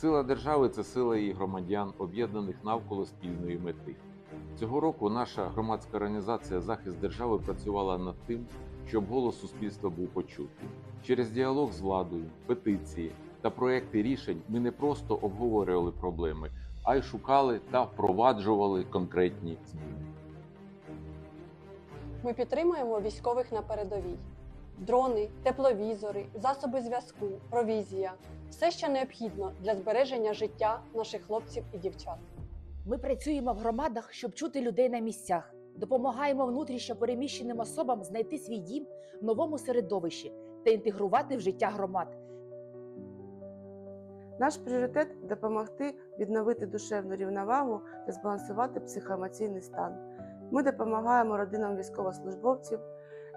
Сила держави це сила її громадян, об'єднаних навколо спільної мети. Цього року наша громадська організація Захист держави працювала над тим, щоб голос суспільства був почутий. Через діалог з владою, петиції та проекти рішень ми не просто обговорювали проблеми, а й шукали та впроваджували конкретні зміни. Ми підтримуємо військових на передовій. Дрони, тепловізори, засоби зв'язку, провізія все, що необхідно для збереження життя наших хлопців і дівчат. Ми працюємо в громадах, щоб чути людей на місцях. Допомагаємо внутрішньо переміщеним особам знайти свій дім в новому середовищі та інтегрувати в життя громад. Наш пріоритет допомогти відновити душевну рівновагу та збалансувати психоемоційний стан. Ми допомагаємо родинам військовослужбовців,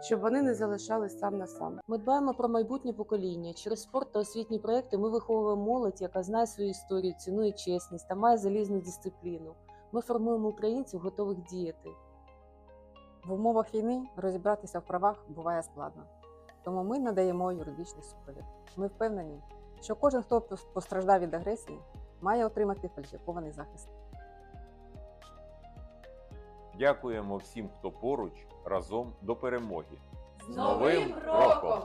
щоб вони не залишались сам на сам. Ми дбаємо про майбутнє покоління. Через спорт та освітні проекти ми виховуємо молодь, яка знає свою історію, цінує чесність та має залізну дисципліну. Ми формуємо українців, готових діяти. В умовах війни розібратися в правах буває складно, тому ми надаємо юридичний супровід. Ми впевнені, що кожен, хто постраждав від агресії, має отримати кваліфікований захист. Дякуємо всім, хто поруч разом до перемоги. З Новим роком!